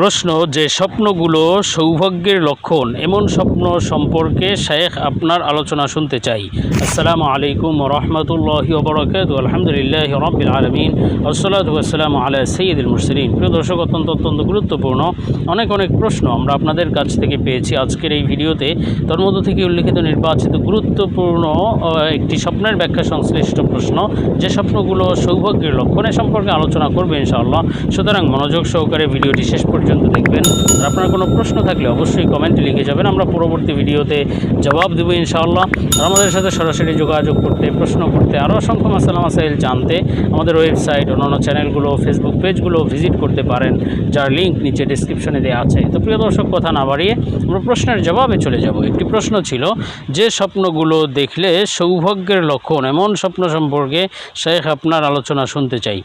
প্রশ্ন যে স্বপ্নগুলো সৌভাগ্যের লক্ষণ, এমন স্বপ্ন সম্পর্কে শেখ আপনার আলোচনা শুনতে চাই। আসসালামু আলাইকুম রহমতুল্লাহি ওবরাকাত আলহামদুলিল্লাহ রবিল আলমিন। আসসালাতু আসসালাম আলা সৈয়দুল মুসলিম প্রিয় দর্শক, অত্যন্ত অত্যন্ত গুরুত্বপূর্ণ অনেক অনেক প্রশ্ন আমরা আপনাদের কাছ থেকে পেয়েছি আজকের এই ভিডিওতে। তার মধ্য থেকে উল্লেখিত নির্বাচিত গুরুত্বপূর্ণ একটি স্বপ্নের ব্যাখ্যা সংশ্লিষ্ট প্রশ্ন, যে স্বপ্নগুলো সৌভাগ্যের লক্ষণ সম্পর্কে আলোচনা করবে ইনশাআল্লাহ। সুতরাং মনোযোগ সহকারে ভিডিওটি শেষ পর্যন্ত দেখবেন। আর আপনার কোনো প্রশ্ন থাকলে অবশ্যই কমেন্টে লিখে যাবেন। আমরা পরবর্তী ভিডিওতে জবাব দেবো ইনশাআল্লাহ। আর আমাদের সাথে সরাসরি যোগাযোগ করতে, প্রশ্ন করতে আরও অসংখ্য মাসালা মাসাইল জানতে আমাদের ওয়েবসাইট অন্যান্য চ্যানেলগুলো ফেসবুক পেজগুলো ভিজিট করতে পারেন, যার লিঙ্ক নিচে ডিসক্রিপশনে দেওয়া আছে। তো প্রিয় দর্শক, কথা না বাড়িয়ে আমরা প্রশ্নের জবাবে চলে যাব। একটি প্রশ্ন ছিল, যে স্বপ্নগুলো দেখলে সৌভাগ্যের লক্ষণ এমন স্বপ্ন সম্পর্কে শেখ আপনার আলোচনা শুনতে চাই।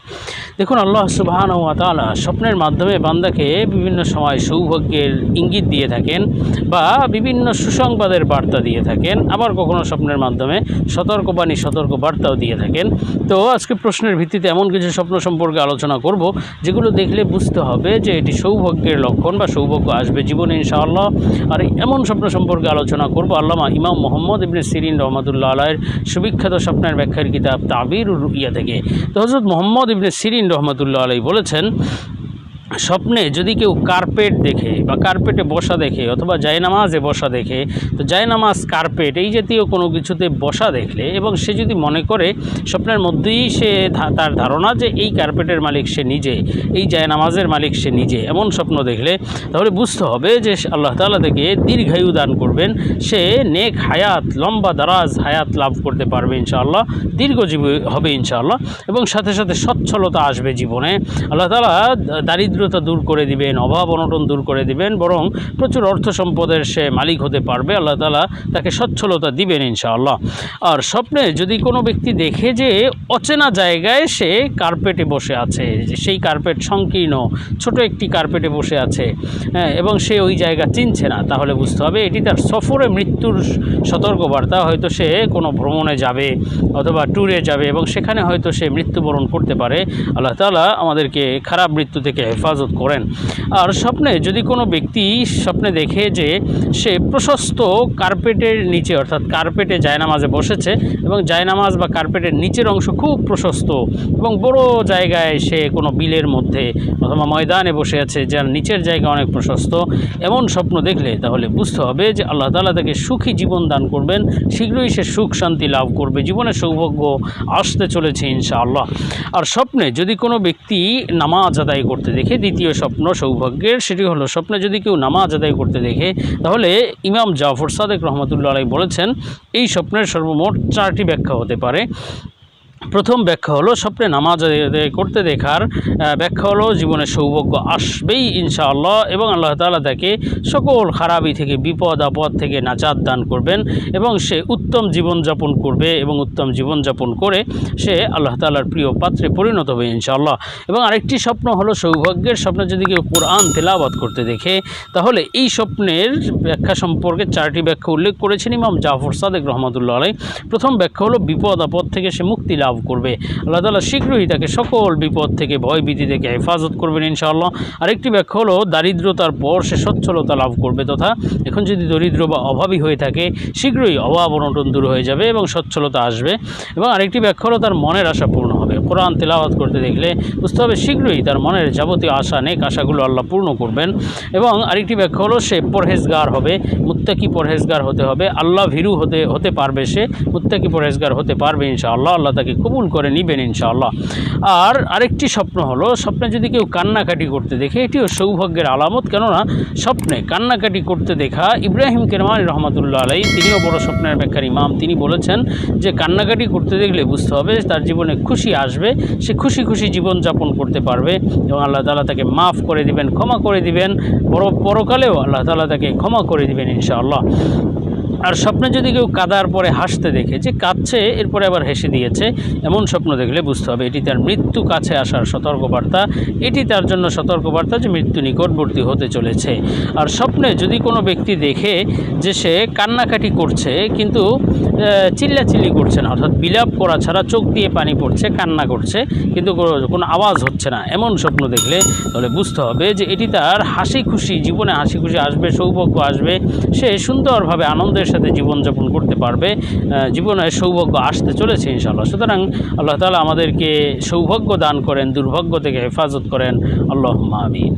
দেখুন, আল্লাহ সুবাহান ও তালা স্বপ্নের মাধ্যমে বান্দাকে বিভিন্ন সময় সৌভাগ্যের ইঙ্গিত দিয়ে থাকেন বা বিভিন্ন সুসংবাদের বার্তা দিয়ে থাকেন, আবার কখনো স্বপ্নের মাধ্যমে সতর্কবাণী সতর্ক বার্তাও দিয়ে থাকেন। তো আজকে প্রশ্নের ভিত্তিতে এমন কিছু স্বপ্ন সম্পর্কে আলোচনা করব, যেগুলো দেখলে বুঝতে হবে যে এটি সৌভাগ্যের লক্ষণ বা সৌভাগ্য আসবে জীবনে, ইনশাআল্লাহ। আর এমন স্বপ্ন সম্পর্কে আলোচনা করব আল্লামা ইমাম মোহাম্মদ ইবনে সিরিন রহমতুল্লাহ আলাইয়ের সুবিখ্যাত স্বপ্নের ব্যাখ্যার কিতাব তাবির ইয়া থেকে। তো হজরত মোহাম্মদ ইবনে সিরিন রহমতুল্লাহ আলাই বলেছেন স্বপ্নে যদি কেউ কার্পেট দেখে বা কার্পেটে বসা দেখে অথবা জায়নামাজে বসা দেখে, তো জায়নামাজ, কার্পেট এই জাতীয় কোনো কিছুতে বসা দেখলে এবং সে যদি মনে করে স্বপ্নের মধ্যেই সে তার ধারণা যে এই কার্পেটের মালিক সে নিজে, এই জায়নামাজের মালিক সে নিজে, এমন স্বপ্ন দেখলে তাহলে বুঝতে হবে যে আল্লাহ তাআলা থেকে দীর্ঘায়ু দান করবেন। সে নেক হায়াত, লম্বা দারাজ হায়াত লাভ করতে পারবে ইনশাআল্লাহ, দীর্ঘজীবী হবে ইনশাআল্লাহ এবং সাথে সাথে সচ্ছলতা আসবে জীবনে। আল্লাহ তালা দারিদ্রতা দূর করে দিবেন, অভাব অনটন দূর করে দিবেন, বরং প্রচুর অর্থ সম্পদের সে মালিক হতে পারবে, আল্লাহ তালা তাকে সচ্ছলতা দিবেন ইনশাআল্লাহ। আর স্বপ্নে যদি কোনো ব্যক্তি দেখে যে অচেনা জায়গায় সে কার্পেটে বসে আছে সেই কার্পেট সংকীর্ণ, ছোট একটি কার্পেটে বসে আছে হ্যাঁ এবং সে ওই জায়গা চিনছে না, তাহলে বুঝতে হবে এটি তার সফরে মৃত্যুর সতর্কবার্তা, হয়তো সে কোনো ভ্রমণে যাবে অথবা ট্যুরে যাবে এবং সেখানে হয়তো সে মৃত্যুবরণ করতে পারে। আল্লাহ তালা আমাদেরকে খারাপ মৃত্যু থেকে হেফাজত করেন। আর স্বপ্নে যদি কোনো ব্যক্তি স্বপ্নে দেখে যে সে প্রশস্ত কার্পেটের নিচে, অর্থাৎ কার্পেটে জায়নামাজে বসেছে এবং জায়নামাজ বা কার্পেটের নিচের অংশ খুব প্রশস্ত এবং বড় জায়গায় সে কোনো বিলের মধ্যে অথবা ময়দানে বসে আছে যার নিচের জায়গা অনেক প্রশস্ত, এমন স্বপ্ন দেখলে তাহলে বুঝতে হবে যে আল্লাহ তাআলা তাকে সুখী জীবন দান করবেন। শীঘ্রই সে সুখ শান্তি লাভ করবে জীবনে সৌভাগ্য আসতে চলেছে ইনশাআল্লাহ। আর স্বপ্নে যদি কোনো ব্যক্তি নামাজ আদায় করতে দেখে দ্বিতীয় স্বপ্ন সৌভাগ্যের, সেটি হলো স্বপ্নে যদি কেউ নামাজ আদায় করতে দেখে, তাহলে ইমাম জাফর সাদেক রহমতুল্লাহ আলাই বলেছেন, এই স্বপ্নের সর্বমোট চারটি ব্যাখ্যা হতে পারে। প্রথম ব্যাখ্যা হলো, স্বপ্নে নামাজ করতে দেখার ব্যাখ্যা হলো, জীবনে সৌভাগ্য আসবেই ইনশাআল্লাহ এবং আল্লাহ তাআলা তাকে সকল খারাপি থেকে, বিপদ, আপদ থেকে নাজাদ দান করবেন এবং সে উত্তম জীবনযাপন করবে এবং উত্তম জীবনযাপন করে সে আল্লাহ তালার প্রিয় পাত্রে পরিণত হবে ইনশাআল্লাহ। এবং আরেকটি স্বপ্ন হলো, সৌভাগ্যের স্বপ্নে যদি কেউ কোরআন তেলাওয়াত করতে দেখে, তাহলে এই স্বপ্নের ব্যাখ্যা সম্পর্কে চারটি ব্যাখ্যা উল্লেখ করেছেন ইমাম জাফর সাদেক রহমতুল্লাহ আলাই প্রথম ব্যাখ্যা হলো, বিপদ, আপদ থেকে সে মুক্তি লাভ করবে। আল্লাহ তালা শীঘ্রই তাকে সকল বিপদ থেকে, ভয়ভীতি থেকে হেফাজত করবেন ইনশাআল্লাহ। আরেকটি ব্যাখ্যা হলো, দারিদ্রতার পর সে সচ্ছলতা লাভ করবে তথা এখন যদি দরিদ্র বা অভাবী হয়ে থাকে, শীঘ্রই অভাব অনটন দূর হয়ে যাবে এবং সচ্ছলতা আসবে। এবং আরেকটি ব্যাখ্যা হলো, তার মনের আশা পূর্ণ হবে। কোরআন তেলাওয়াত করতে দেখলে বুঝতে হবে শীঘ্রই তার মনের যাবতীয় আশা, নেক আশাগুলো আল্লাহ পূর্ণ করবেন। এবং আরেকটি ব্যাখ্যা হলো, সে পরহেজগার হবে, মুত্তাকি পরহেজগার হতে হবে। আল্লাহ ভীরু হতে হতে পারবে সে, মুত্তাকি পরহেজগার হতে পারবে ইনশাআল্লাহ। আল্লাহ তাকে কবুল করে নিবেন ইনশাআল্লাহ। আর আরেকটি স্বপ্ন হলো, স্বপ্নে যদি কেউ কান্নাকাটি করতে দেখে, এটিও সৌভাগ্যের আলামত। কেননা স্বপ্নে কান্নাকাটি করতে দেখা ইব্রাহিম কেরমানি রহমতুল্লাহ আলাই তিনিও বড় স্বপ্নের ব্যাখ্যার ইমাম। তিনি বলেছেন যে, কান্নাকাটি করতে দেখলে বুঝতে হবে তার জীবনে খুশি আসবে, সে খুশি খুশি জীবন যাপন করতে পারবে এবং আল্লাহ তালা তাকে মাফ করে দিবেন, ক্ষমা করে দিবেন। বড় পরকালেও আল্লাহ তালা তাকে ক্ষমা করে দিবেন ইনশাআল্লাহ। আর স্বপ্নে যদি কেউ কাদার পরে হাসতে দেখে, যে কাঁদছে, এরপরে আবার হেসে দিয়েছে, এমন স্বপ্ন দেখলে বুঝতে হবে এটি তার মৃত্যু কাছে আসার সতর্কবার্তা। এটি তার জন্য সতর্কবার্তা যে মৃত্যু নিকটবর্তী হতে চলেছে। আর স্বপ্নে যদি কোনো ব্যক্তি দেখে যে সে কান্নাকাটি করছে, কিন্তু চিল্লাচিল্লি করছে না, অর্থাৎ বিলাপ করা ছাড়া চোখ দিয়ে পানি পড়ছে, কান্না করছে, কিন্তু কোনো- আওয়াজ হচ্ছে না, এমন স্বপ্ন দেখলে তাহলে বুঝতে হবে যে এটি তার হাসি খুশি জীবনে হাসি খুশি আসবে, সৌভাগ্য আসবে, সে সুন্দরভাবে আনন্দের সাথে জীবনযাপন করতে পারবে জীবনের জীবনে সৌভাগ্য আসতে চলেছে ইনশাআল্লাহ। সুতরাং আল্লাহ তালা আমাদেরকে সৌভাগ্য দান করেন, দুর্ভাগ্য থেকে হেফাজত করেন। আল্লাহ আমিন।